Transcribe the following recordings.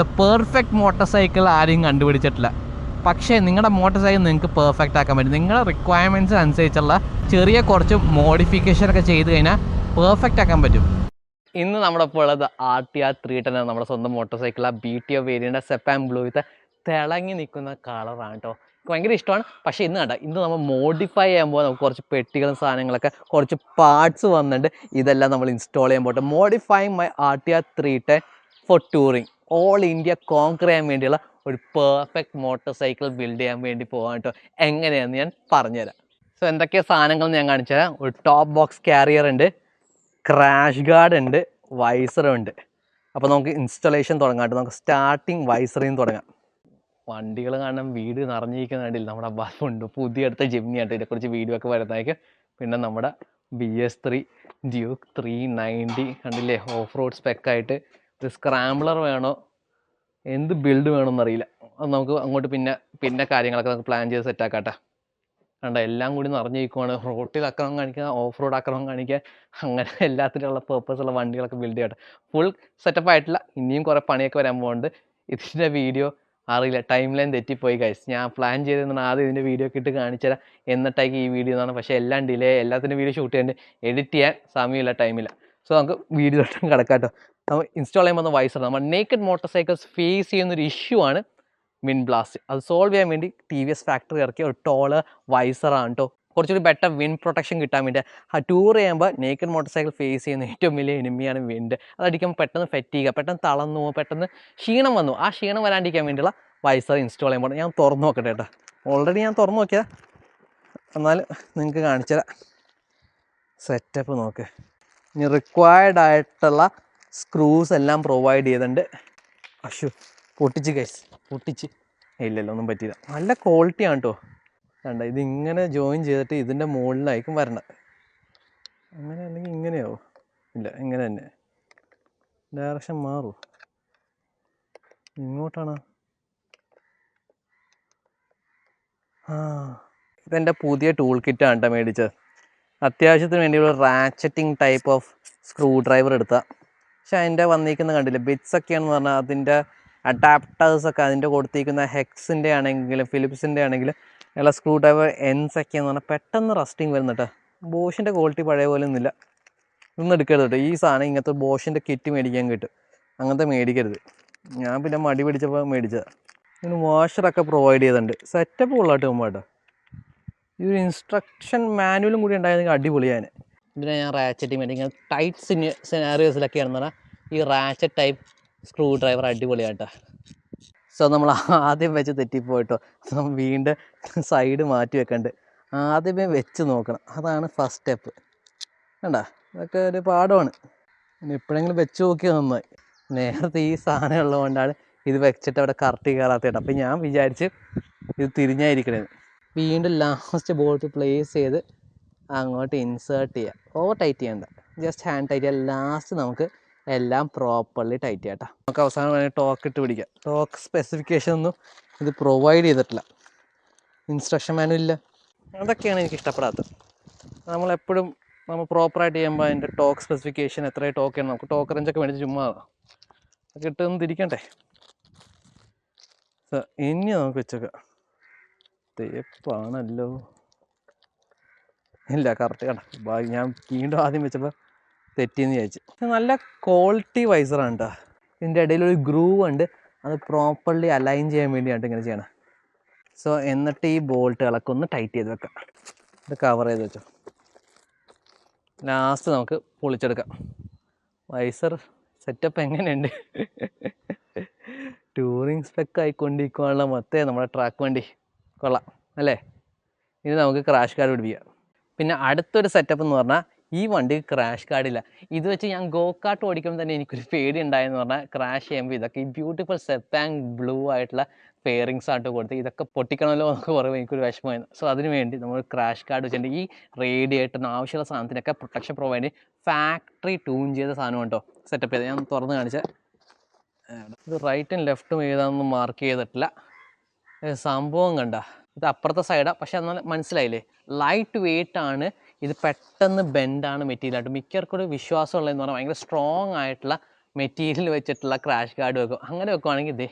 The perfect motor cycle ആരും കണ്ടുപിടിച്ചിട്ടില്ല. പക്ഷേ നിങ്ങളുടെ മോട്ടോർ സൈക്കിൾ നിങ്ങൾക്ക് പെർഫെക്റ്റ് ആക്കാൻ പറ്റും. നിങ്ങളുടെ റിക്വയർമെന്റ്സ് അനുസരിച്ചുള്ള ചെറിയ കുറച്ച് മോഡിഫിക്കേഷൻ ഒക്കെ ചെയ്ത് കഴിഞ്ഞാൽ പെർഫെക്റ്റ് ആക്കാൻ പറ്റും. ഇന്ന് നമ്മുടെ ഇപ്പോൾ ഉള്ളത് R T R three ten നമ്മുടെ സ്വന്തം മോട്ടോർ സൈക്കിൾ ആ ബി ടി ഒ വേരിയന്റെ സെപ്പാൻ ബ്ലൂ വിത്ത് തിളങ്ങി നിൽക്കുന്ന കളറാണ് കേട്ടോ ഭയങ്കര ഇഷ്ടമാണ്. പക്ഷേ ഇന്ന് കണ്ട ഇന്ന് നമ്മൾ മോഡിഫൈ ചെയ്യുമ്പോൾ നമുക്ക് കുറച്ച് പെട്ടികളും സാധനങ്ങളൊക്കെ കുറച്ച് പാർട്സ് വന്നിട്ട് ഇതെല്ലാം നമ്മൾ ഇൻസ്റ്റാൾ ചെയ്യാൻ പോട്ടെ modify my R T R three ten for touring all India conquer ചെയ്യാൻ വേണ്ടിയുള്ള ഒരു പെർഫെക്റ്റ് മോട്ടോർ സൈക്കിൾ ബിൽഡ് ചെയ്യാൻ വേണ്ടി പോകാൻ കേട്ടോ എങ്ങനെയാണെന്ന് ഞാൻ പറഞ്ഞുതരാം. സോ എന്തൊക്കെ സാധനങ്ങൾ ഞാൻ കാണിച്ചു തരാം ഒരു ടോപ്പ് ബോക്സ് കാരിയർ ഉണ്ട് ക്രാഷ് ഗാർഡ് ഉണ്ട് വൈസറും ഉണ്ട്. അപ്പോൾ നമുക്ക് ഇൻസ്റ്റലേഷൻ തുടങ്ങാം കേട്ടോ നമുക്ക് സ്റ്റാർട്ടിങ് വൈസറിൽ നിന്ന് തുടങ്ങാം. വണ്ടികൾ കാണാൻ വീട് നിറഞ്ഞിരിക്കുന്ന കണ്ടില്ല? നമ്മുടെ ബസ്സുണ്ട് പുതിയ അടുത്ത ജിംനി ആയിട്ട് ഇതിനെക്കുറിച്ച് വീഡിയോ ഒക്കെ വരുന്നതായിരിക്കും. പിന്നെ നമ്മുടെ B S three Duke three ninety കണ്ടില്ലേ? ഓഫ് റോഡ് സ്പെക്കായിട്ട് സ്ക്രാംബ്ലർ വേണോ? എന്ത് ബിൽഡ് വേണമെന്ന് അറിയില്ല അത് നമുക്ക് അങ്ങോട്ട് പിന്നെ പിന്നെ കാര്യങ്ങളൊക്കെ നമുക്ക് പ്ലാൻ ചെയ്ത് സെറ്റ് ആക്കാട്ടെ. കണ്ട എല്ലാം കൂടി നിറഞ്ഞിരിക്കുവാണ്. റോട്ടിൽ അക്രമം കാണിക്കുക ഓഫ് റോഡ് അക്രമം കാണിക്കുക അങ്ങനെ എല്ലാത്തിനുള്ള പേർപ്പസുള്ള വണ്ടികളൊക്കെ ബിൽഡ് ചെയ്യട്ടെ. ഫുൾ സെറ്റപ്പ് ആയിട്ടില്ല. ഇനിയും കുറേ പണിയൊക്കെ വരാൻ പോകുന്നുണ്ട് ഇതിന്റെ വീഡിയോ അറിയില്ല. ടൈം ലൈൻ തെറ്റിപ്പോയി ഗൈസ് ഞാൻ പ്ലാൻ ചെയ്തെന്നാണ് ആദ്യം ഇതിന്റെ വീഡിയോ ഒക്കെ ഇട്ട് കാണിച്ചുതരാം എന്നിട്ടേക്ക് ഈ വീഡിയോ എന്നാണ് പക്ഷേ എല്ലാം ഡിലേ എല്ലാത്തിന്റെ വീഡിയോ ഷൂട്ട് ചെയ്യേണ്ടത് എഡിറ്റ് ചെയ്യാൻ സമയമില്ല ടൈമില്ല സോ നമുക്ക് വീഡിയോ കിടക്കാം കിടക്കാട്ടോ. നമ്മൾ ഇൻസ്റ്റാൾ ചെയ്യാൻ വന്ന വൈസർ നമ്മൾ നേക്കഡ് മോട്ടോർ സൈക്കിൾസ് ഫേസ് ചെയ്യുന്ന ഒരു ഇഷ്യൂ ആണ് വിൻ ബ്ലാസ്റ്റ് അത് സോൾവ് ചെയ്യാൻ വേണ്ടി ടി വി എസ് ഫാക്ടറി ഇറക്കിയ ഒരു ടോൾ വൈസറാണ് കേട്ടോ കുറച്ചുകൂടി ബെറ്റർ വിൻ പ്രൊട്ടക്ഷൻ കിട്ടാൻ വേണ്ടി. ആ ടൂർ ചെയ്യുമ്പോൾ നേക്കഡ് മോട്ടോർ സൈക്കിൾ ഫേസ് ചെയ്യുന്ന ഏറ്റവും വലിയ എനിമിയാണ് വിൻഡ് അതടിക്കുമ്പോൾ പെട്ടെന്ന് ഫെറ്റീക പെട്ടെന്ന് തളർന്നു പെട്ടെന്ന് ക്ഷീണം വന്നു. ആ ക്ഷീണം വരാണ്ടിരിക്കാൻ വേണ്ടിയുള്ള വൈസർ ഇൻസ്റ്റാൾ ചെയ്യാൻ ചെയ്യുമ്പോൾ ഞാൻ തുറന്നു നോക്കട്ടെ കേട്ടോ ഓൾറെഡി ഞാൻ തുറന്നു നോക്കിയതാ. എന്നാലും നിങ്ങൾക്ക് കാണിച്ചു സെറ്റപ്പ് നോക്ക്. ഇനി റിക്വയർഡ് ആയിട്ടുള്ള സ്ക്രൂസ് എല്ലാം പ്രൊവൈഡ് ചെയ്തിട്ടുണ്ട്. അഷു പൊട്ടിച്ച് കൈസ് പൊട്ടിച്ച്. ഇല്ലല്ലോ ഒന്നും പറ്റിയില്ല. നല്ല ക്വാളിറ്റിയാണ് കേട്ടോ കണ്ട ഇതിങ്ങനെ ജോയിൻ ചെയ്തിട്ട് ഇതിന്റെ മുകളിലായിരിക്കും വരണം അങ്ങനെ അല്ലെങ്കിൽ ഇങ്ങനെയാവോ? ഇല്ല ഇങ്ങനെ തന്നെ. ഡയറക്ഷൻ മാറുമോ ഇങ്ങോട്ടാണ്? ആ ഇതെന്റെ പുതിയ ടൂൾ കിറ്റാണ് കേട്ടോ മേടിച്ചത്. അത്യാവശ്യത്തിന് വേണ്ടിയുള്ള ratcheting type of screwdriver എടുത്ത പക്ഷെ അതിന്റെ വന്നിരിക്കുന്ന കണ്ടില്ല ബിറ്റ്സ് ഒക്കെയാണെന്ന് പറഞ്ഞാൽ അതിന്റെ അഡാപ്റ്റേഴ്സ് ഒക്കെ അതിന്റെ കൊടുത്തിരിക്കുന്ന ഹെക്സിന്റെ ആണെങ്കിലും ഫിലിപ്സിന്റെ ആണെങ്കിലും എല്ലാ സ്ക്രൂ ഡ്രൈവർ എൻസ് ഒക്കെയെന്ന് പറഞ്ഞാൽ പെട്ടെന്ന് റസ്റ്റിംഗ് വരുന്നുണ്ട് ബോഷിന്റെ ക്വാളിറ്റി പഴയ പോലെ ഒന്നുമില്ല. ഇതൊന്നും എടുക്കരുത് കേട്ടോ. ഈ സാധനം ഇങ്ങനത്തെ ബോഷിന്റെ കിറ്റ് മേടിക്കാൻ കിട്ടും. അങ്ങനത്തെ മേടിക്കരുത്. ഞാൻ പിന്നെ മടി പിടിച്ചപ്പോൾ മേടിച്ചതാണ് ഇതിന് വാഷറൊക്കെ പ്രൊവൈഡ് ചെയ്തിട്ടുണ്ട്. സെറ്റപ്പ് ഉള്ളതായിട്ട് പോകുമ്പോൾ കേട്ടോ ഈ ഒരു ഇൻസ്ട്രക്ഷൻ മാനുവലും കൂടി ഉണ്ടായിരുന്നെങ്കിൽ അടിപൊളിയാണ് ഇതിനെ ഞാൻ റാച്ചറ്റി മേടിക്കുന്നത് ടൈറ്റ് സിനി സിനാറിയോസിലൊക്കെയാണെന്ന് പറഞ്ഞാൽ ഈ റാച്ചറ്റ് ടൈപ്പ് സ്ക്രൂ ഡ്രൈവർ അടിപൊളിയാട്ടോ. സോ നമ്മൾ ആദ്യം വെച്ച് തെറ്റിപ്പോയിട്ടോ. നമ്മൾ വീണ്ടും സൈഡ് മാറ്റി വെക്കണ്ട്. ആദ്യമേ വെച്ച് നോക്കണം. അതാണ് ഫസ്റ്റ് സ്റ്റെപ്പ് വേണ്ട ഇതൊക്കെ ഒരു പാഠമാണ്. എപ്പോഴെങ്കിലും വെച്ച് നോക്കിയാൽ നന്നായി. നേരത്തെ ഈ സാധനം ഉള്ളതുകൊണ്ടാണ് ഇത് വെച്ചിട്ട് അവിടെ കറക്റ്റ് കയറാത്തത്. അപ്പം ഞാൻ വിചാരിച്ച് ഇത് തിരിഞ്ഞായിരിക്കണത്. വീണ്ടും ലാസ്റ്റ് ബോൾട്ട് പ്ലേസ് ചെയ്ത് അങ്ങോട്ട് ഇൻസേർട്ട് ചെയ്യുക ഓവർ ടൈറ്റ് ചെയ്യണ്ട. ജസ്റ്റ് ഹാൻഡ് ടൈറ്റ് ചെയ്യുക ലാസ്റ്റ് നമുക്ക് എല്ലാം പ്രോപ്പർലി ടൈറ്റ് ചെയ്യാം നമുക്ക് അവസാനം വേണമെങ്കിൽ ടോക്ക് ഇട്ട് പിടിക്കാം. ടോക്ക് സ്പെസിഫിക്കേഷൻ ഒന്നും ഇത് പ്രൊവൈഡ് ചെയ്തിട്ടില്ല. ഇൻസ്ട്രക്ഷൻ മാനും ഇല്ല. അതൊക്കെയാണ് എനിക്ക് ഇഷ്ടപ്പെടാത്തത്. നമ്മളെപ്പോഴും നമ്മൾ പ്രോപ്പറായിട്ട് ചെയ്യുമ്പോൾ അതിന്റെ ടോക്ക് സ്പെസിഫിക്കേഷൻ എത്ര ടോക്ക് ആണ്. നമുക്ക് ടോക്ക് റേഞ്ചൊക്കെ മേടിച്ച് ചുമ്മാ ഇട്ടൊന്ന് തിരിക്കണ്ടേ? ഇനി നമുക്ക് വെച്ചേക്കാം. തേപ്പാണല്ലോ ഇല്ല കറക്റ്റ് കണ്ട. ഞാൻ വീണ്ടും ആദ്യം വെച്ചപ്പോൾ തെറ്റിയെന്ന് വിചാരിച്ചു. നല്ല ക്വാളിറ്റി വൈസറാണ് കേട്ടോ ഇതിന്റെ ഇടയിൽ ഒരു ഗ്രൂവ് ഉണ്ട്. അത് പ്രോപ്പർലി അലൈൻ ചെയ്യാൻ വേണ്ടിയാണ് ഇങ്ങനെ ചെയ്യണം. സോ എന്നിട്ട് ഈ ബോൾട്ടുകളൊക്കെ ഒന്ന് ടൈറ്റ് ചെയ്ത് വെക്കാം. ഇത് കവർ ചെയ്ത് വെച്ചോ. ലാസ്റ്റ് നമുക്ക് പൊളിച്ചെടുക്കാം. വൈസർ സെറ്റപ്പ് എങ്ങനെയുണ്ട്? ടൂറിങ് സ്പെക്ക് ആയിക്കൊണ്ടിരിക്കുവാനുള്ള മൊത്തേ നമ്മുടെ ട്രാക്ക് വണ്ടി. കൊള്ളാം. അല്ലേ? ഇത് നമുക്ക് ക്രാഷ് കാർഡ് പിടിപ്പിക്കാം. പിന്നെ അടുത്തൊരു സെറ്റപ്പ് എന്ന് പറഞ്ഞാൽ ഈ വണ്ടി ക്രാഷ് കാർഡില്ല ഇത് വെച്ച് ഞാൻ ഗോ കാർട്ട് ഓടിക്കുമ്പോൾ തന്നെ എനിക്കൊരു പേടി ഉണ്ടായെന്ന് പറഞ്ഞാൽ ക്രാഷ് ചെയ്യുമ്പോൾ ഇതൊക്കെ ഈ ബ്യൂട്ടിഫുൾ സെപ്പാങ് ബ്ലൂ ആയിട്ടുള്ള പെയറിങ്സ് ആയിട്ട് കൊടുത്ത് ഇതൊക്കെ പൊട്ടിക്കണമല്ലോ എന്നൊക്കെ പറയുമ്പോൾ എനിക്കൊരു വിഷമമായിരുന്നു. സോ അതിന് വേണ്ടി നമ്മൾ ക്രാഷ് കാർഡ് വെച്ചിട്ട് ഈ റേഡിയേറ്ററിന് ആവശ്യമുള്ള സാധനത്തിനൊക്കെ പ്രൊട്ടക്ഷൻ പ്രൊവൈഡ് ഫാക്ടറി ട്യൂൺ ചെയ്ത സാധനം കേട്ടോ സെറ്റപ്പ് ചെയ്ത് ഞാൻ തുറന്ന് കാണിച്ച ഇത് റൈറ്റും ലെഫ്റ്റും ഏതാണെന്ന് മാർക്ക് ചെയ്തിട്ടില്ല. സംഭവം കണ്ട. ഇത് അപ്പുറത്തെ സൈഡാണ് പക്ഷെ എന്നാൽ മനസ്സിലായില്ലേ? ലൈറ്റ് വെയിറ്റ് ആണ് ഇത് പെട്ടെന്ന് ബെൻഡാണ് മെറ്റീരിയലായിട്ട് ഒരു വിശ്വാസമുള്ളതെന്ന് പറഞ്ഞാൽ ഭയങ്കര സ്ട്രോങ് ആയിട്ടുള്ള മെറ്റീരിയൽ വെച്ചിട്ടുള്ള ക്രാഷ് ഗാർഡ് വെക്കും. അങ്ങനെ വെക്കുവാണെങ്കിൽ ഇതേ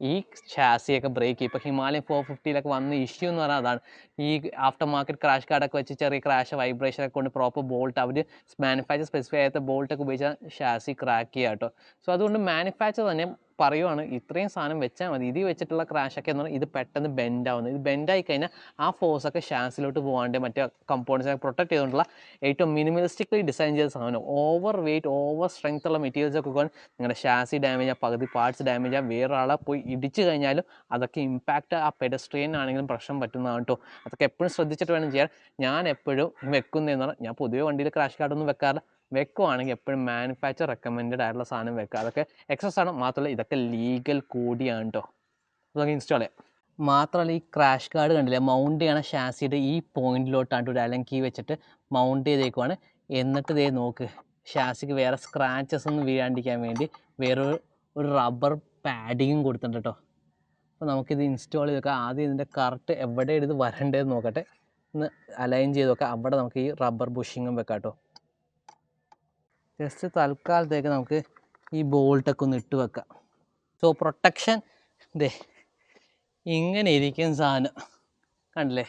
ഈ ഷാസിയൊക്കെ ബ്രേക്ക് ചെയ്യും. ഇപ്പോൾ ഹിമാലയൻ ഫോർ ഫിഫ്റ്റിയിലൊക്കെ വന്ന ഇഷ്യൂ എന്ന് പറഞ്ഞാൽ അതാണ്. ഈ ആഫ്റ്റർ മാർക്കറ്റ് ക്രാഷ് കാർഡൊക്കെ വെച്ച് ചെറിയ ക്രാഷ് വൈബ്രേഷനൊക്കെ കൊണ്ട് പ്രോപ്പർ ബോൾട്ട് അവർ മാനുഫാക്ചർ സ്പെസിഫൈ ചെയ്യാത്ത ബോൾട്ടൊക്കെ ഉപയോഗിച്ചാൽ ഷാസി ക്രാക്ക് ചെയ്യുക കേട്ടോ. സോ അതുകൊണ്ട് മാനുഫാക്ചർ തന്നെ പറയുവാണ് ഇത്രയും സാധനം വെച്ചാൽ മതി. ഇത് വെച്ചിട്ടുള്ള ക്രാഷ് ഒക്കെ എന്ന് പറഞ്ഞാൽ ഇത് പെട്ടെന്ന് ബെൻഡ് ആവുന്നത് ഇത് ബെൻഡ് ആയി കഴിഞ്ഞാൽ ആ ഫോഴ്സ് ഒക്കെ ഷാസിലോട്ട് പോകാണ്ട് മറ്റേ കമ്പോണൻസിനെ പ്രൊട്ടക്ട് ചെയ്തുകൊണ്ടുള്ള ഏറ്റവും മിനിമലിസ്റ്റിക്കലി ഡിസൈൻ ചെയ്ത സാധനം. ഓവർ വെയിറ്റ് ഓവർ സ്ട്രെങ്ത് ഉള്ള മെറ്റീരിയൽസ് ഒക്കെ കൊണ്ട് നിങ്ങളുടെ ഷാസി ഡാമേജ് ആ പകുതി പാർട്സ് ഡാമേജ് ആ വേറൊരാളെ പോയി ഇടിച്ചു കഴിഞ്ഞാലും അതൊക്കെ ഇമ്പാക്റ്റ് ആ പെഡസ്ട്രിയൻ ആണെങ്കിലും പ്രശ്നം പറ്റുന്നതാണ് കേട്ടോ അതൊക്കെ എപ്പോഴും ശ്രദ്ധിച്ചിട്ട് വേണം ചെയ്യാൻ. ഞാൻ എപ്പോഴും വെക്കുന്നതെന്ന് പറഞ്ഞാൽ ഞാൻ പൊതുവേ വണ്ടിയിൽ ക്രാഷ് കാർഡൊന്നും വെക്കാറില്ല. വെക്കുവാണെങ്കിൽ എപ്പോഴും മാനുഫാക്ചർ റെക്കമെൻഡഡ് ആയിട്ടുള്ള സാധനം വെക്കുക. അതൊക്കെ എക്സസ് ആണ്. മാത്രമല്ല ഇതൊക്കെ ലീഗൽ കൂടിയാണ് കേട്ടോ അതൊക്കെ ഇൻസ്റ്റാൾ ചെയ്യാം. മാത്രമല്ല ഈ ക്രാഷ് കാർഡ് കണ്ടില്ലേ? മൗണ്ട് ചെയ്യണ ഷാസിയുടെ ഈ പോയിന്റിലോട്ടാണ് ഒരു അലൻ കീ വെച്ചിട്ട് മൗണ്ട് ചെയ്തേക്കുവാണ്. എന്നിട്ട് ഇതേ നോക്ക് ഷാസിക്ക് വേറെ സ്ക്രാച്ചസ് ഒന്നും വീഴാണ്ടിരിക്കാൻ വേണ്ടി വേറെ ഒരു റബ്ബർ പാഡിങ്ങും കൊടുത്തിട്ടുണ്ട് കേട്ടോ അപ്പോൾ നമുക്കിത് ഇൻസ്റ്റാൾ ചെയ്ത് നോക്കാം ആദ്യം ഇതിന്റെ കറക്റ്റ് എവിടെ ഇത് വരേണ്ടതെന്ന് നോക്കട്ടെ. ഒന്ന് അലൈൻ ചെയ്ത് നോക്കാം അവിടെ നമുക്ക് ഈ റബ്ബർ ബുഷിങ്ങും വെക്കാം കേട്ടോ ജസ്റ്റ് തൽക്കാലത്തേക്ക് നമുക്ക് ഈ ബോൾട്ടൊക്കെ ഒന്ന് ഇട്ട് വെക്കാം. സോ പ്രൊട്ടക്ഷൻ ദേ ഇങ്ങനെ ഇരിക്കും സാധനം. കണ്ടില്ലേ?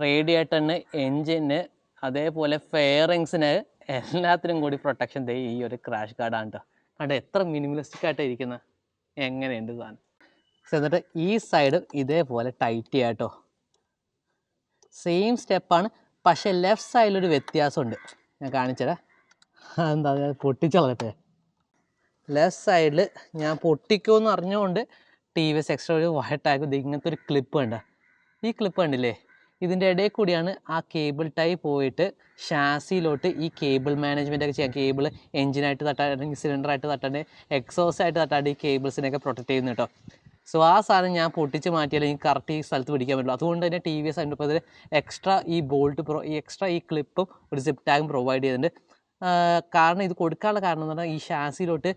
റേഡിയേറ്ററിന് എൻജിന് അതേപോലെ ഫെയറിങ്സിന് എല്ലാത്തിനും കൂടി പ്രൊട്ടക്ഷൻ ദേ ഈ ഒരു ക്രാഷ് കാർഡാണ് കേട്ടോ കണ്ടോ? എത്ര മിനിമലിസ്റ്റിക് ആയിട്ട് ഇരിക്കുന്ന? എങ്ങനെയുണ്ട് സാധനം? എന്നിട്ട് ഈ സൈഡ് ഇതേപോലെ ടൈറ്റ് ചെയ്യാം കേട്ടോ സെയിം സ്റ്റെപ്പാണ് പക്ഷേ ലെഫ്റ്റ് സൈഡിലൊരു വ്യത്യാസമുണ്ട്. ഞാൻ കാണിച്ചുതരാം. എന്താ പൊട്ടിച്ചളകട്ടെ ലെഫ്റ്റ് സൈഡിൽ ഞാൻ പൊട്ടിക്കുമെന്ന് അറിഞ്ഞുകൊണ്ട് ടി വി എസ് എക്സ്ട്രാ ഒരു വയട്ടാക്കും ഇങ്ങനത്തെ ഒരു ക്ലിപ്പ് വേണ്ട ഈ ക്ലിപ്പ് കണ്ടില്ലേ? ഇതിന്റെ ഇടയിൽ കൂടിയാണ് ആ കേബിൾ ടൈ പോയിട്ട് ഷാസിയിലോട്ട് ഈ കേബിൾ മാനേജ്മെന്റ് ഒക്കെ ചെയ്യാം. കേബിൾ എഞ്ചിനായിട്ട് തട്ടാൻ അല്ലെങ്കിൽ സിലിണ്ടറായിട്ട് തട്ടാണ്ട് എക്സോസ് ആയിട്ട് തട്ടാണ്ട് ഈ കേബിൾസിനെയൊക്കെ പ്രൊട്ടക്ട് ചെയ്യുന്നു കേട്ടോ. സോ ആ സാധനം ഞാൻ പൊട്ടിച്ച് മാറ്റിയാൽ എനിക്ക് കറക്റ്റ് ഈ സ്ഥലത്ത് പിടിക്കാൻ പറ്റുള്ളൂ. അതുകൊണ്ട് തന്നെ ടി വി എസ് അതിന്റെ ഇപ്പോൾ എക്സ്ട്രാ ഈ ബോൾട്ട് പ്രൊ ഈ എക്സ്ട്രാ ഈ ക്ലിപ്പും ഒരു സിപ്റ്റാഗും പ്രൊവൈഡ് ചെയ്തിട്ടുണ്ട്. ആ, കാരണം ഇത് കൊടുക്കാനുള്ള കാരണം എന്ന് പറഞ്ഞാൽ ഈ ഷാസിയിലോട്ട്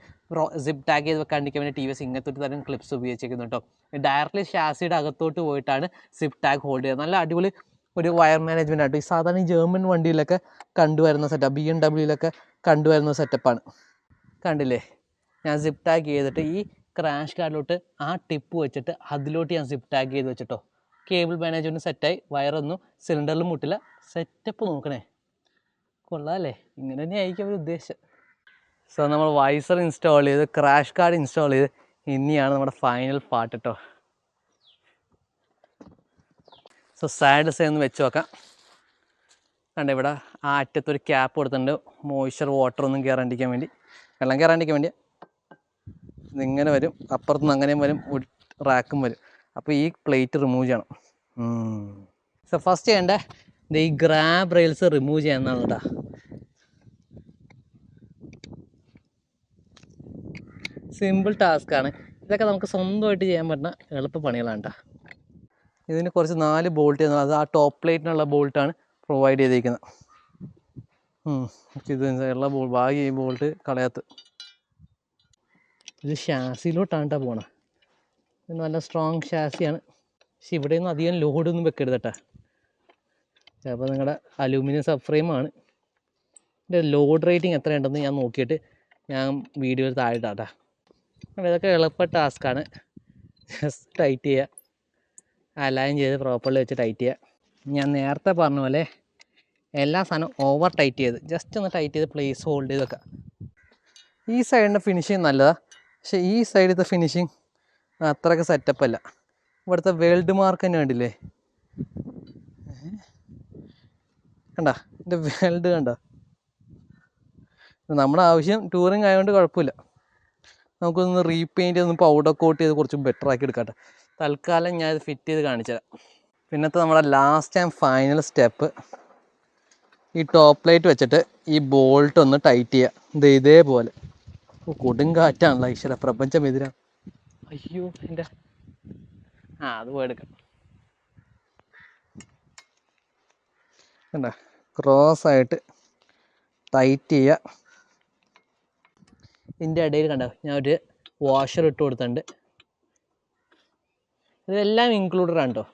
സിപ് ടാഗ് ചെയ്ത് വെക്കാണ്ടിരിക്കാൻ വേണ്ടി ടി വി എസ് ഇങ്ങനത്തെ ഒരു തരം ക്ലിപ്സ് ഉപയോഗിച്ചിരിക്കുന്നു കേട്ടോ. ഡയറക്റ്റ്ലി ഷാസിയുടെ അകത്തോട്ട് പോയിട്ടാണ് സിപ് ടാഗ് ഹോൾഡ് ചെയ്യുന്നത്. നല്ല അടിപൊളി ഒരു വയർ മാനേജ്മെന്റ് ആയിട്ട് ഈ സാധാരണ ജർമ്മൻ വണ്ടിയിലൊക്കെ കണ്ടുവരുന്ന സെറ്റപ്പ് ബി എം ഡബ്ല്യൂയിലൊക്കെ കണ്ടുവരുന്ന സെറ്റപ്പാണ് കണ്ടില്ലേ? ഞാൻ സിപ് ടാഗ് ചെയ്തിട്ട് ഈ ക്രാഷ് കാർഡിലോട്ട് ആ ടിപ്പ് വെച്ചിട്ട് അതിലോട്ട് ഞാൻ സിപ് ടാഗ് ചെയ്ത് വെച്ചിട്ടോ. കേബിൾ മാനേജ്മെന്റ് സെറ്റായി വയറൊന്നും സിലിണ്ടറിലും മുട്ടില്ല. സെറ്റപ്പ് നോക്കണേ. കൊള്ളാമല്ലേ ഇങ്ങനെ തന്നെ ആയിരിക്കും അവർ ഉദ്ദേശിച്ചത് സോ നമ്മൾ വൈസർ ഇൻസ്റ്റാൾ ചെയ്ത് ക്രാഷ് കാർഡ് ഇൻസ്റ്റാൾ ചെയ്ത് ഇനിയാണ് നമ്മുടെ ഫൈനൽ പാർട്ട് കേട്ടോ സോ സാഡ് സൈഡ് ഒന്ന് വെച്ച് നോക്കാം. കണ്ട ഇവിടെ ആ അറ്റത്തൊരു ക്യാപ്പ് കൊടുത്തിട്ടുണ്ട്. മോയ്സ്ചർ വാട്ടർ ഒന്നും കയറാണ്ടിരിക്കാൻ വേണ്ടി. വെള്ളം കയറാണ്ടിരിക്കാൻ വേണ്ടി. ഇതിങ്ങനെ വരും. അപ്പുറത്തുനിന്ന് അങ്ങനെയും വരും. റാക്കും വരും. അപ്പോൾ ഈ പ്ലേറ്റ് റിമൂവ് ചെയ്യണം. സോ ഫസ്റ്റ് ചെയ്യേണ്ട? ഈ ഗ്രാബ് റെയിൽസ് റിമൂവ് ചെയ്യാന്നാണ് കേട്ടോ. സിമ്പിൾ ടാസ്ക് ആണ്. ഇതൊക്കെ നമുക്ക് സ്വന്തമായിട്ട് ചെയ്യാൻ പറ്റുന്ന എളുപ്പ പണികളാണ് കേട്ടോ ഇതിന് കുറച്ച് നാല് ബോൾട്ട് അത് ആ ടോപ്പ് പ്ലേറ്റിനുള്ള ബോൾട്ടാണ് പ്രൊവൈഡ് ചെയ്തിരിക്കുന്നത്. ഇത് ഉള്ള ബോൾ ബാക്കി ഈ ബോൾട്ട് കളയാത്ത. ഇത് ഷാസിയിലോട്ടാണ് കേട്ടോ പോണത് നല്ല സ്ട്രോങ് ഷാസിയാണ് പക്ഷെ ഇവിടെയൊന്നും അധികം ലോഡൊന്നും വെക്കരുത് കേട്ടോ ചിലപ്പോൾ നിങ്ങളുടെ അലൂമിനിയം സബ് ഫ്രെയിമാണ് ഇതിന്റെ ലോഡ് റേറ്റിംഗ് എത്രയുണ്ടെന്ന് ഞാൻ നോക്കിയിട്ട് ഞാൻ വീഡിയോയിൽ താഴെ ഇടാം കേട്ടോ ഇതൊക്കെ എളുപ്പ ടാസ്ക്കാണ് ജസ്റ്റ് ടൈറ്റ് ചെയ്യുക അലൈൻ ചെയ്ത് പ്രോപ്പർലി വെച്ച് ടൈറ്റ് ചെയ്യുക ഞാൻ നേരത്തെ പറഞ്ഞ പോലെ എല്ലാ സാധനവും ഓവർ ടൈറ്റ് ചെയ്ത് ജസ്റ്റ് ഒന്ന് ടൈറ്റ് ചെയ്ത് പ്ലേസ് ഹോൾഡ് ചെയ്ത് വെക്കുക ഈ സൈഡിന്റെ ഫിനിഷിങ് നല്ലതാണ് പക്ഷേ ഈ സൈഡിലത്തെ ഫിനിഷിങ് അത്രയ്ക്ക് സെറ്റപ്പ് അല്ല. ഇവിടുത്തെ വേൾഡ് മാർക്ക് തന്നെ കണ്ടില്ലേ? കണ്ട? എന്റെ വേൾഡ് കണ്ട? നമ്മുടെ ആവശ്യം ടൂറിങ് ആയതുകൊണ്ട് കുഴപ്പമില്ല. നമുക്കൊന്ന് റീപെയിന്റ് ഒന്ന് പൗഡർ കോട്ട് ചെയ്ത് കുറച്ചും ബെറ്റർ ആക്കി എടുക്കട്ടെ. തൽക്കാലം ഞാൻ ഇത് ഫിറ്റ് ചെയ്ത് കാണിച്ചുതരാം പിന്നത്തെ നമ്മുടെ ലാസ്റ്റ് ആൻഡ് ഫൈനൽ സ്റ്റെപ്പ് ഈ ടോപ്പ് ലൈറ്റ് വെച്ചിട്ട് ഈ ബോൾട്ട് ഒന്ന് ടൈറ്റ് ചെയ്യുക ഇത് ഇതേപോലെ. കൊടുങ്കാറ്റാണല്ലോ ഈശ്വര പ്രപഞ്ചം എതിരാ. അയ്യോ എന്റെ. ആ അത് പോയെടുക്കാം കണ്ട? ക്രോസ് ആയിട്ട് ടൈറ്റ് ചെയ്യുക ഇതിന്റെ ഇടയിൽ കണ്ടോ? ഞാൻ ഒരു വാഷർ ഇട്ട് കൊടുത്തിട്ടുണ്ട്. ഇതെല്ലാം ഇൻക്ലൂഡഡ് ആണ് കേട്ടോ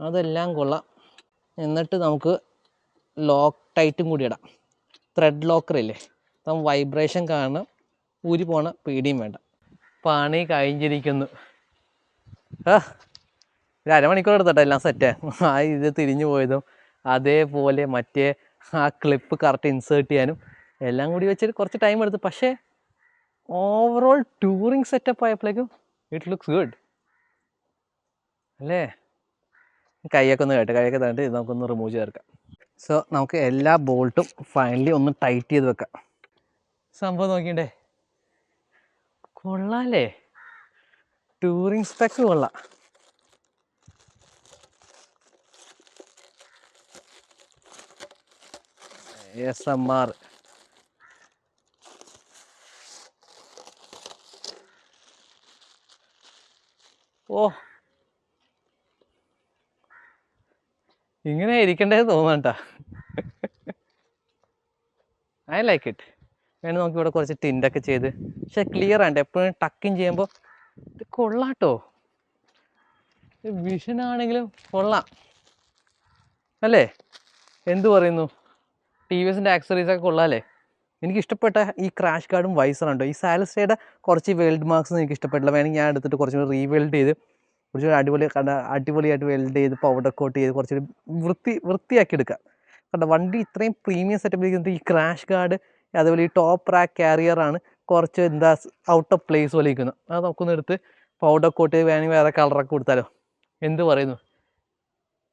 അതെല്ലാം കൊള്ളാം. എന്നിട്ട് നമുക്ക് ലോക്ക് ടൈറ്റും കൂടി ഇടാം. ത്രെഡ് ലോക്കർ ഇല്ലേ? അപ്പം വൈബ്രേഷൻ കാരണം ഊരി പോണ പേടിയും വേണ്ട. പണി കഴിഞ്ഞിരിക്കുന്നു. ആ ഒരു അരമണിക്കൂർ എടുത്തട്ടെ എല്ലാം സെറ്റ് ആ ഇത് തിരിഞ്ഞു പോയതും അതേപോലെ മറ്റേ ആ ക്ലിപ്പ് കറക്റ്റ് ഇൻസേർട്ട് ചെയ്യാനും എല്ലാം കൂടി വെച്ചിട്ട് കുറച്ച് ടൈം എടുത്തു. പക്ഷേ ഓവറോൾ ടൂറിങ് സെറ്റപ്പ് ആയപ്പോഴേക്കും ഇറ്റ് ലുക്സ് ഗുഡ് അല്ലേ? കൈയൊക്കെ ഒന്ന് കേട്ടോ കൈയൊക്കെ തന്നിട്ട് ഇത് നമുക്കൊന്ന് റിമൂവ് ചേർക്കാം. സോ നമുക്ക് എല്ലാ ബോൾട്ടും ഫൈനലി ഒന്ന് ടൈറ്റ് ചെയ്ത് വെക്കാം. സംഭവം നോക്കിണ്ടേ കൊള്ളാല്ലേ? ടൂറിങ് സ്പെക്ക് കൊള്ളാം. S M R O. ഇങ്ങനെ ഇരിക്കണ്ടേ തോന്നണ്ട ഐ ലൈക്ക് ഇറ്റ് വേണം നമുക്ക് ഇവിടെ കുറച്ച് ടിൻഡൊക്കെ ചെയ്ത്. പക്ഷെ ക്ലിയർ ആണ് എപ്പോഴും ടക്കിങ് ചെയ്യുമ്പോൾ ഇത് കൊള്ളാട്ടോ. വിഷൻ ആണെങ്കിലും കൊള്ളാം. അല്ലേ? എന്തു പറയുന്നു? ടി വി എസിന്റെ ആക്സറീസ് ഒക്കെ എനിക്ക് ഇഷ്ടപ്പെട്ട ഈ ക്രാഷ് കാർഡും വൈസറുണ്ടോ ഈ സാലസ്റ്റയുടെ കുറച്ച് വെൽഡ് മാർക്സ് എനിക്ക് ഇഷ്ടപ്പെട്ടില്ല വേണമെങ്കിൽ ഞാൻ എടുത്തിട്ട് കുറച്ചുകൂടി റീവെൽഡ് ചെയ്ത് കുറച്ചുകൂടി അടിപൊളി അടിപൊളിയായിട്ട് വെൽഡ് ചെയ്ത് പൗഡർ കോട്ട് ചെയ്ത് കുറച്ചുകൂടി വൃത്തി വൃത്തിയാക്കി എടുക്കുക. കണ്ട? വണ്ടി ഇത്രയും പ്രീമിയം സെറ്റപ്പിൽ ഈ ക്രാഷ് ഗാർഡ് അതുപോലെ ഈ ടോപ്പ് റാക്ക് കാരിയർ ആണ് കുറച്ച് എന്താ ഔട്ട് ഓഫ് പ്ലേസ് പോലെ ഇരിക്കുന്നത് അത് നമുക്കൊന്ന് എടുത്ത് പൗഡർ കോട്ട് വേണമെങ്കിൽ വേറെ കളറൊക്കെ കൊടുത്താലോ? എന്ത് പറയുന്നു?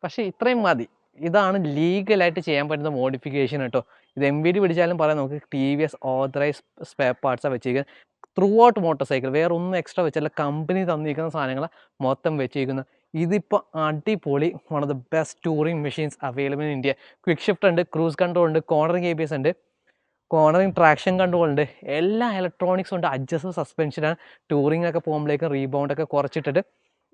പക്ഷേ ഇത്രയും മതി. ഇതാണ് ലീഗലായിട്ട് ചെയ്യാൻ പറ്റുന്ന മോഡിഫിക്കേഷൻ കേട്ടോ. ഇത് എം വി ഡി പിടിച്ചാലും പറയാം നമുക്ക് T V S authorize spare പാർട്സാണ് വെച്ചിരിക്കുന്നത്. ത്രൂ ഔട്ട് മോട്ടോർ സൈക്കിൾ വേറെ ഒന്നും എക്സ്ട്രാ വെച്ചല്ല. കമ്പനി തന്നിരിക്കുന്ന സാധനങ്ങൾ മൊത്തം വെച്ചിരിക്കുന്നത്. ഇതിപ്പോൾ അടിപൊളി one of the best touring machines available in India quick shift ഉണ്ട് ക്രൂസ് കൺട്രോൾ ഉണ്ട് കോർണറിംഗ് എ ബി എസ് ഉണ്ട് കോർണറിംഗ് ട്രാക്ഷൻ കൺട്രോൾ ഉണ്ട് എല്ലാ ഇലക്ട്രോണിക്സും ഉണ്ട്. അഡ്ജസ്റ്റ് സസ്പെൻഷനാണ് ടൂറിംഗ് ഒക്കെ പോകുമ്പോഴേക്കും റീബൗണ്ടൊക്കെ കുറച്ചിട്ടിട്ട്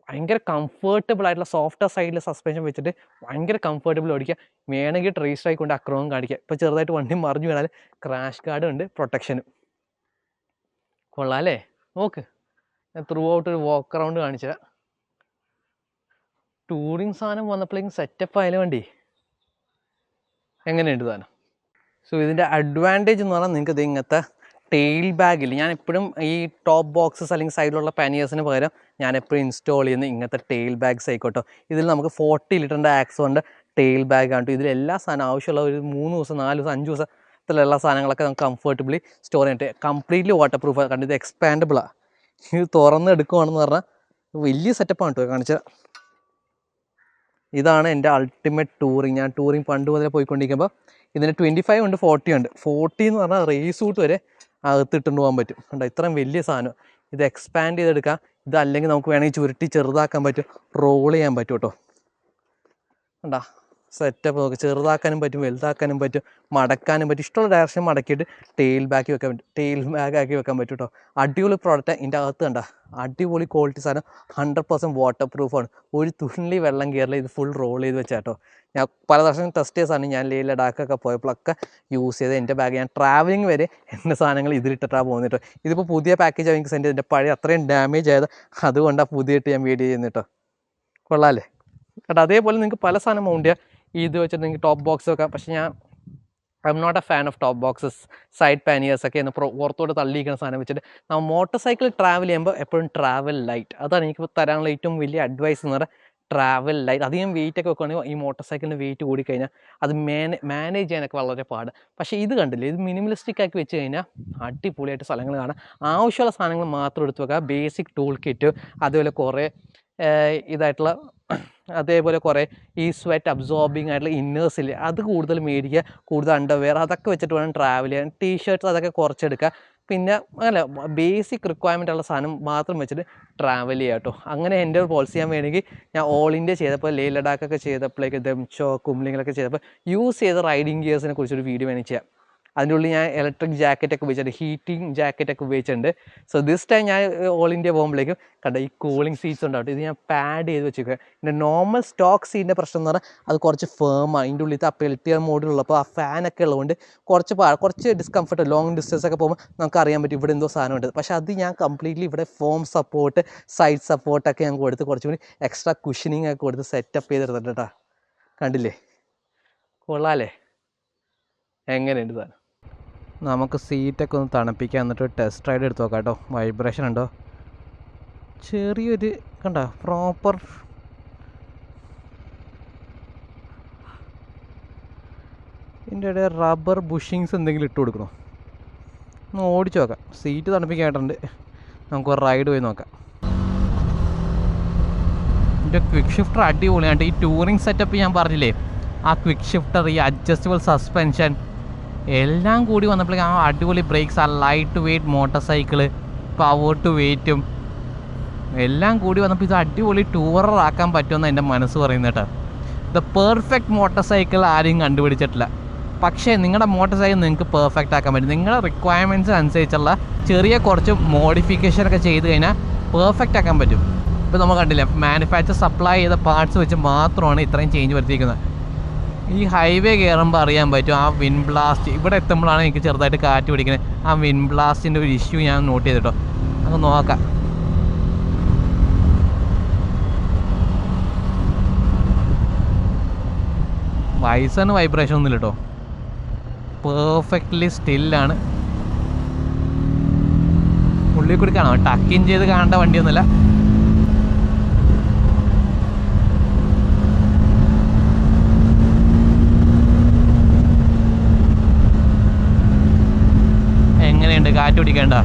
ഭയങ്കര കംഫർട്ടബിൾ ആയിട്ടുള്ള സോഫ്റ്റ് സൈഡിൽ സസ്പെൻഷൻ വെച്ചിട്ട് ഭയങ്കര കംഫർട്ടബിൾ ഓടിക്കുക. വേണമെങ്കിൽ ട്രേസ് ആയി കൊണ്ട് അക്രമം കാണിക്കുക. ഇപ്പോൾ ചെറുതായിട്ട് വണ്ടി മറിഞ്ഞു വീണാൽ ക്രാഷ് ഗാർഡും ഉണ്ട് പ്രൊട്ടക്ഷനും കൊള്ളാം അല്ലേ നോക്ക്. ഞാൻ ത്രൂ ഔട്ട് ഒരു വാക്ക് അറൗണ്ട് കാണിച്ചത് ടൂറിങ് സാധനം വന്നപ്പോഴേക്കും സെറ്റപ്പ് ആയാലും വേണ്ടി? എങ്ങനെയുണ്ട് സാധനം? സോ ഇതിന്റെ അഡ്വാന്റേജ് എന്ന് പറഞ്ഞാൽ നിങ്ങൾക്ക് ഇത് ഇങ്ങനത്തെ ടെയിൽ ബാഗിൽ ഞാൻ എപ്പോഴും ഈ ടോപ്പ് ബോക്സസ് അല്ലെങ്കിൽ സൈഡിലുള്ള പാനിയേഴ്സിന് പകരം ഞാൻ എപ്പോഴും ഇൻസ്റ്റാൾ ചെയ്യുന്ന ഇങ്ങനത്തെ ടെയിൽ ബാഗ്സ് ആയിക്കോട്ടോ. ഇതിൽ നമുക്ക് ഫോർട്ടി ലിറ്ററിന്റെ ആക്സോണ്ട് ടെയിൽ ബാഗ് ആണ് ഇതിൽ എല്ലാ സാധനം ആവശ്യമുള്ള ഒരു മൂന്ന് ദിവസം നാല് ദിവസം അഞ്ച് ദിവസത്തിലുള്ള സാധനങ്ങളൊക്കെ നമുക്ക് കംഫർട്ടബിളി സ്റ്റോർ ചെയ്തിട്ട് കംപ്ലീറ്റ്ലി വാട്ടർ പ്രൂഫ് കണ്ടു ഇത് എക്സ്പാൻഡബിളാണ് ഇത് തുറന്ന് എടുക്കുവാണെന്ന് പറഞ്ഞാൽ വലിയ സെറ്റപ്പാണ് കേട്ടോ കാണിച്ചത് ഇതാണ് എന്റെ അൾട്ടിമേറ്റ് ടൂറിങ് ഞാൻ ടൂറിങ് പണ്ട് മുതലേ പോയിക്കൊണ്ടിരിക്കുമ്പോൾ ഇതിന് ട്വന്റി ഫൈവ് ഉണ്ട് ഫോർട്ടി ഉണ്ട്. ഫോർട്ടി എന്ന് പറഞ്ഞാൽ റേസ് ഊട്ട് വരെ അകത്ത് ഇട്ടുകൊണ്ട് പോകാൻ പറ്റും. കണ്ടോ? ഇത്രയും വലിയ സാധനം. ഇത് എക്സ്പാൻഡ് ചെയ്തെടുക്കാം. ഇതല്ലെങ്കിൽ നമുക്ക് വേണമെങ്കിൽ ചുരുട്ടി ചെറുതാക്കാൻ പറ്റും. റോൾ ചെയ്യാൻ പറ്റും കേട്ടോ. കണ്ടാ? സെറ്റപ്പ് നോക്കി. ചെറുതാക്കാനും പറ്റും വലുതാക്കാനും പറ്റും മടക്കാനും പറ്റും. ഇഷ്ടമുള്ള ഡയറക്ഷൻ മടക്കിയിട്ട് ടെയിൽ ബാക്കി വെക്കാൻ പറ്റും. ടെയിൽ ബാഗ് ആക്കി വെക്കാൻ പറ്റും കേട്ടോ അടിപൊളി പ്രോഡക്റ്റ് ഇതിന്റെ അകത്ത് കണ്ട. അടിപൊളി ക്വാളിറ്റി സാധനം. ഹൺഡ്രഡ് പെർസെന്റ് വാട്ടർ പ്രൂഫാണ് ഒരു തുള്ളി വെള്ളം കയറില്ല ഇത് ഫുൾ റോൾ ചെയ്ത് വെച്ചാൽ കേട്ടോ ഞാൻ പല പ്രാവശ്യം ടെസ്റ്റ് ചെയ്ത സാധനം ഞാൻ ലേ ലഡാക്കൊക്കെ പോയപ്പോഴൊക്കെ യൂസ് ചെയ്ത് എന്റെ ബാഗ് ഞാൻ ട്രാവലിംഗ് വരെ എന്റെ സാധനങ്ങൾ ഇതിലിട്ടിട്ടാണ് പോകുന്നത് കേട്ടോ ഇതിപ്പോൾ പുതിയ പാക്കേജ് എനിക്ക് സെൻഡ് ചെയ്തിട്ട് പഴയ അത്രയും ഡാമേജ് ആയത് അതുകൊണ്ടാണ് പുതിയിട്ട് ഞാൻ വീഡിയോ ചെയ്യുന്നത് കേട്ടോ കൊള്ളാമല്ലേ കേട്ടോ അതേപോലെ നിങ്ങൾക്ക് പല സാധനം മൗണ്ട് ചെയ്യാം. ഇത് വെച്ചിട്ട് നിങ്ങൾക്ക് ടോപ്പ് ബോക്സ് വെക്കാം പക്ഷെ ഞാൻ I'm not a fan of top boxes side panniers ഒക്കെ എന്ന് പുറത്തോട്ട് തള്ളിയിരിക്കുന്ന സാധനം വെച്ചിട്ട് നമ്മൾ മോട്ടോർ സൈക്കിൾ ട്രാവൽ ചെയ്യുമ്പോൾ എപ്പോഴും ട്രാവൽ ലൈറ്റ് അതാണ് എനിക്ക് തരാനുള്ള ഏറ്റവും വലിയ അഡ്വൈസ് എന്ന് പറയുന്നത് ട്രാവൽ ലൈറ്റ് അധികം വെയിറ്റ് ഒക്കെ വെക്കുകയാണെങ്കിൽ ഈ മോട്ടോർ സൈക്കിളിന് വെയിറ്റ് കൂടിക്കഴിഞ്ഞാൽ അത് മാനേ മാനേജ് ചെയ്യാനൊക്കെ വളരെ പാട്. പക്ഷേ ഇത് കണ്ടില്ലേ? ഇത് മിനിമലിസ്റ്റിക് ആക്കി വെച്ച് കഴിഞ്ഞാൽ അടിപൊളിയായിട്ട് സ്ഥലങ്ങൾ കാണാം. ആവശ്യമുള്ള സാധനങ്ങൾ മാത്രം എടുത്ത് വെക്കുക. ബേസിക് ടൂൾ കിറ്റ് അതുപോലെ കുറേ ഇതായിട്ടുള്ള അതേപോലെ കുറേ ഈ സ്വെറ്റ് അബ്സോർബിങ് ആയിട്ടുള്ള ഇന്നേഴ്സ് ഇല്ലേ അത് കൂടുതൽ മേടിക്കുക കൂടുതൽ അണ്ടർവെയർ അതൊക്കെ വെച്ചിട്ട് വേണം ട്രാവൽ ചെയ്യാൻ. ടീ ഷർട്ട്സ് അതൊക്കെ കുറച്ചെടുക്കുക. പിന്നെ അല്ല ബേസിക് റിക്വയർമെന്റ് ഉള്ള സാധനം മാത്രം വെച്ചിട്ട് ട്രാവൽ ചെയ്യുക കേട്ടോ. അങ്ങനെ എന്റെ ഒരു പോളിസി ചെയ്യാൻ വേണമെങ്കിൽ ഞാൻ ഓൾ ഇന്ത്യ ചെയ്തപ്പോൾ ലേ ലഡാക്കൊക്കെ ചെയ്തപ്പോഴേക്ക് ദംചോ കുംലിങ്ങിലൊക്കെ ചെയ്തപ്പോൾ യൂസ് ചെയ്ത റൈഡിങ് ഗിയേഴ്സിനെ കുറിച്ചൊരു വീഡിയോ വേണമെങ്കിൽ ചെയ്യാം. അതിന്റെ ഉള്ളിൽ ഞാൻ ഇലക്ട്രിക് ജാക്കറ്റ് ഒക്കെ ഉപയോഗിച്ചിട്ടുണ്ട് ഹീറ്റിംഗ് ജാക്കറ്റ് ഒക്കെ ഉപയോഗിച്ചിട്ടുണ്ട്. സോ ദിസ് ടൈം ഞാൻ ഓൾ ഇന്ത്യ പോകുമ്പോഴേക്കും കണ്ട ഈ കൂളിംഗ് സീറ്റ്സ് ഉണ്ടാവും. ഇത് ഞാൻ പാഡ് ചെയ്ത് വെച്ചിരിക്കുക പിന്നെ നോർമൽ സ്റ്റോക്ക് സീറ്റിന്റെ പ്രശ്നം എന്ന് പറഞ്ഞാൽ അത് കുറച്ച് ഫേമാണ് അതിന്റെ ഉള്ളിലത്തെ ആ പെൽറ്റിയർ മോഡിലുള്ളപ്പോൾ ആ ഫാനൊക്കെ ഉള്ളതുകൊണ്ട് കുറച്ച് കുറച്ച് ഡിസ്കംഫർട്ട് ലോങ് ഡിസ്റ്റൻസ് ഒക്കെ പോകുമ്പോൾ നമുക്ക് അറിയാൻ പറ്റും ഇവിടെ എന്തോ സാധനം ഉണ്ട്. പക്ഷേ അത് ഞാൻ കംപ്ലീറ്റ്ലി ഇവിടെ ഫോം സപ്പോർട്ട് സൈഡ് സപ്പോർട്ടൊക്കെ ഞാൻ കൊടുത്ത് കുറച്ചും കൂടി എക്സ്ട്രാ കുഷനിങ് ഒക്കെ കൊടുത്ത് സെറ്റപ്പ് ചെയ്തെടുത്തിട്ട് കണ്ടില്ലേ? കൊള്ളാലേ എങ്ങനെയുണ്ട് സാധനം? നമുക്ക് സീറ്റൊക്കെ ഒന്ന് തണുപ്പിക്കാം എന്നിട്ട് ടെസ്റ്റ് റൈഡ് എടുത്ത് നോക്കാം കേട്ടോ. വൈബ്രേഷൻ ഉണ്ടോ? ചെറിയൊരു കണ്ട? പ്രോപ്പർ ഇതിന്റെ ഇടയിൽ റബ്ബർ ബുഷിങ്സ് എന്തെങ്കിലും ഇട്ട് കൊടുക്കണോ? ഒന്ന് ഓടിച്ച് നോക്കാം. സീറ്റ് തണുപ്പിക്കായിട്ടുണ്ട് നമുക്ക് റൈഡ് പോയി നോക്കാം. ഇതിന്റെ ക്വിക്ക് ഷിഫ്റ്റർ അടിപൊളിയാണ്. ഈ ടൂറിങ് സെറ്റപ്പ് ഞാൻ പറഞ്ഞില്ലേ? ആ ക്വിക്ക് ഷിഫ്റ്റർ ഈ അഡ്ജസ്റ്റബിൾ സസ്പെൻഷൻ എല്ലാം കൂടി വന്നപ്പോഴേക്കും ആ അടിപൊളി ബ്രേക്സ് ആ light weight motorcycle power to വെയ്റ്റും എല്ലാം കൂടി വന്നപ്പോൾ ഇത് അടിപൊളി ടൂറർ ആക്കാൻ പറ്റുമെന്ന് എന്റെ മനസ്സ് പറയുന്നത് കേട്ടോ. ദ പെർഫെക്റ്റ് മോട്ടോർ സൈക്കിൾ ആരും കണ്ടുപിടിച്ചിട്ടില്ല. പക്ഷേ നിങ്ങളുടെ മോട്ടോർ സൈക്കിൾ നിങ്ങൾക്ക് പെർഫെക്റ്റ് ആക്കാൻ പറ്റും. നിങ്ങളുടെ റിക്വയർമെന്റ്സ് അനുസരിച്ചുള്ള ചെറിയ കുറച്ച് മോഡിഫിക്കേഷൻ ഒക്കെ ചെയ്ത് കഴിഞ്ഞാൽ പെർഫെക്റ്റ് ആക്കാൻ പറ്റും. ഇപ്പോൾ നമ്മൾ കണ്ടില്ല മാനുഫാക്ചർ സപ്ലൈ ചെയ്ത പാർട്സ് വെച്ച് മാത്രമാണ് ഇത്രയും ചേഞ്ച് വരുത്തിയിരിക്കുന്നത്. ഈ ഹൈവേ കയറുമ്പോൾ അറിയാൻ പറ്റും ആ വിൻ ബ്ലാസ്റ്റ് ഇവിടെ എത്തുമ്പോഴാണ് എനിക്ക് ചെറുതായിട്ട് കാറ്റ് പിടിക്കുന്നത് ആ വിൻ ബ്ലാസ്റ്റിന്റെ ഒരു ഇഷ്യൂ ഞാൻ നോട്ട് ചെയ്തിട്ടോ. അത് നോക്കാം. വയസ്സാണ് വൈബ്രേഷൻ ഒന്നുമില്ല കേട്ടോ പെർഫെക്റ്റ്ലി സ്റ്റില്ലാണ് ഉള്ളിൽ കൂടി കാണാം. ടക്കിൻ ചെയ്ത് കാണേണ്ട വണ്ടിയൊന്നുമില്ല എങ്ങനെയുണ്ട് കാറ്റ് പിടിക്കേണ്ട.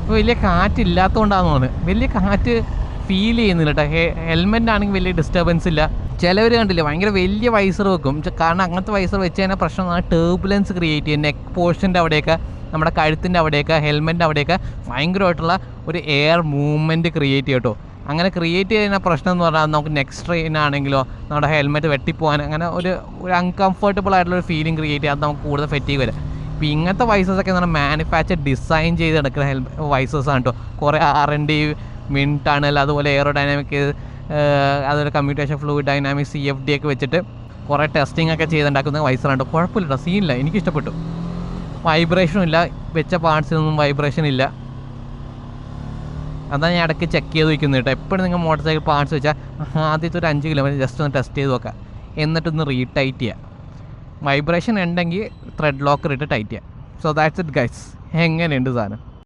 ഇപ്പോൾ വലിയ കാറ്റില്ലാത്തതുകൊണ്ടാണെന്ന് തോന്നുന്നത് വലിയ കാറ്റ് ഫീൽ ചെയ്യുന്നില്ല കേട്ടോ ഹെൽമെറ്റ് ആണെങ്കിൽ വലിയ ഡിസ്റ്റർബൻസ് ഇല്ല. ചിലവർ കണ്ടില്ലേ ഭയങ്കര വലിയ വൈസർ വെക്കും. കാരണം അങ്ങനത്തെ വൈസർ വെച്ച് കഴിഞ്ഞാൽ പ്രശ്നം ടേബുലൻസ് ക്രിയേറ്റ് ചെയ്യും. നെക്ക് പോർഷന്റെ അവിടെയൊക്കെ നമ്മുടെ കഴുത്തിന്റെ അവിടെയൊക്കെ ഹെൽമെറ്റിന്റെ അവിടെയൊക്കെ ഭയങ്കരമായിട്ടുള്ള ഒരു എയർ മൂവ്മെന്റ് ക്രിയേറ്റ് ചെയ്യും കേട്ടോ അങ്ങനെ ക്രിയേറ്റ് ചെയ്യുന്ന പ്രശ്നം എന്ന് പറഞ്ഞാൽ നമുക്ക് നെക്സ്റ്റ് ട്രെയിൻ ആണെങ്കിലോ നമ്മുടെ ഹെൽമെറ്റ് വെട്ടിപ്പോകാൻ അങ്ങനെ ഒരു ഒരു അൺകംഫർട്ടബിൾ ആയിട്ടുള്ള ഒരു ഫീലിംഗ് ക്രിയേറ്റ് ചെയ്യാൻ നമുക്ക് കൂടുതൽ ഫെറ്റീവ് വരും. ഇപ്പോൾ ഇങ്ങനത്തെ വൈസസ് ഒക്കെ എന്ന് പറഞ്ഞാൽ മാനുഫാക്ചർ ഡിസൈൻ ചെയ്ത് എടുക്കുന്ന ഹെൽ വൈസസ് ആണ് കേട്ടോ കുറേ R N D wind tunnel അതുപോലെ എയറോഡൈനാമിക് അതുപോലെ computation fluid dynamic C F D ഒക്കെ വെച്ചിട്ട് കുറേ ടെസ്റ്റിംഗ് ഒക്കെ ചെയ്തുണ്ടാക്കുന്ന വൈസറാണ് കേട്ടോ കുഴപ്പമില്ല സീനില്ല എനിക്ക് ഇഷ്ടപ്പെട്ടു. വൈബ്രേഷനും ഇല്ല. വെച്ച പാർട്സിനൊന്നും വൈബ്രേഷൻ ഇല്ല. അതാണ് ഞാൻ ഇടയ്ക്ക് ചെക്ക് ചെയ്ത് വയ്ക്കുന്നത് കേട്ടോ എപ്പോഴും നിങ്ങൾ മോട്ടോർ സൈക്കിൾ പാർട്സ് വെച്ചാൽ ആദ്യത്തെ ഒരു അഞ്ച് കിലോമീറ്റർ ജസ്റ്റ് ഒന്ന് ടെസ്റ്റ് ചെയ്ത് നോക്കാം. എന്നിട്ടൊന്ന് റീടൈറ്റ് ചെയ്യുക വൈബ്രേഷൻ ഉണ്ടെങ്കിൽ ത്രെഡ് ലോക്കർ ഇട്ട് ടൈറ്റ് ചെയ്യാം. സോ ദാറ്റ്സ് ഇറ്റ് ഗൈസ് എങ്ങനെയുണ്ട് സാധനം?